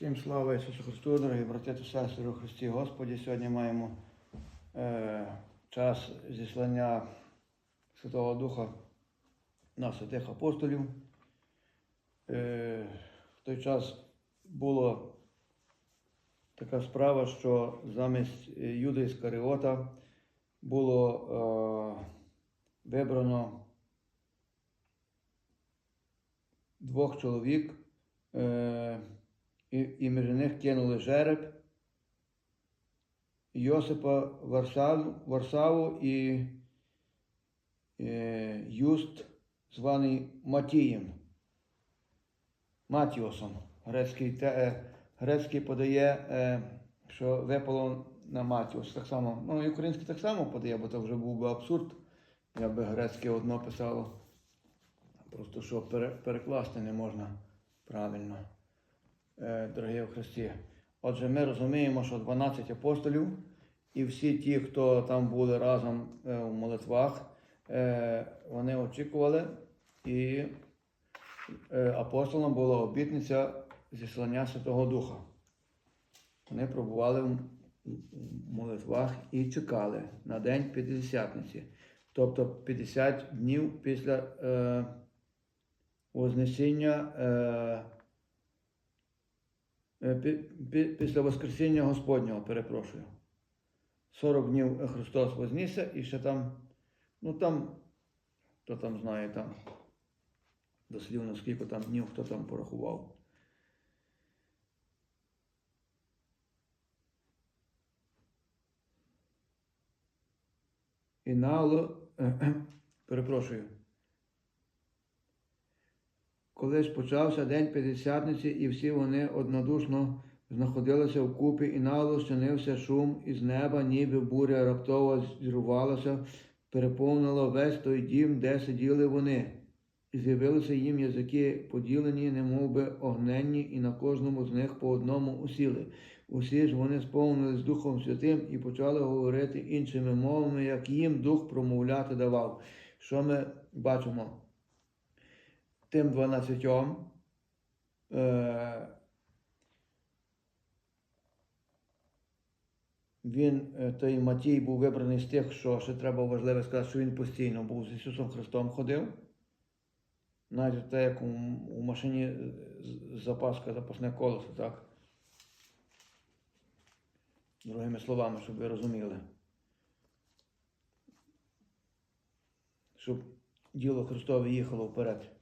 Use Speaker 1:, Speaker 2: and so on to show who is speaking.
Speaker 1: Всім слава Ісусу Христу, дорогі брати та сестри Христі Господі. Сьогодні маємо е, час зіслання Святого Духа на святих апостолів. Е, в той час була така справа, що замість Юда Іскаріота було е, вибрано двох чоловік. Е, і, і між них кинули жереб Йосипа Варсаву, Варсаву і е, Юст, званий Матієм, Матіосом. Грецький, те, е, грецький подає, е, що випало на Матіос. Так само, ну і український так само подає, бо це вже був би абсурд. Я би грецьке одно писало. Просто що перекласти не можна правильно дорогі в Христі. Отже, ми розуміємо, що 12 апостолів і всі ті, хто там були разом е, у молитвах, е, вони очікували, і е, апостолам була обітниця зіслання Святого Духа. Вони пробували в молитвах і чекали на день П'ятдесятниці, тобто 50 днів після е, Вознесіння. Е, Е, після Воскресіння Господнього, перепрошую. 40 днів Христос вознісся і ще там, ну там, хто там знає, там дослівно скільки там днів, хто там порахував. І нало, перепрошую. Коли ж почався день П'ятдесятниці, і всі вони однодушно знаходилися вкупі, і нагло щинився шум із неба, ніби буря раптово зірвалася, переповнила весь той дім, де сиділи вони. І з'явилися їм язики поділені, немов би огненні, і на кожному з них по одному усіли. Усі ж вони сповнились Духом Святим і почали говорити іншими мовами, як їм Дух промовляти давав. Що ми бачимо? Тим 12 е, він, е, той Матій, був вибраний з тих, що ще треба важливо сказати, що він постійно був з Ісусом Христом ходив. Навіть те, як у, у машині е, запаска, запасне колесо, так? Другими словами, щоб ви розуміли. Щоб діло Христове їхало вперед.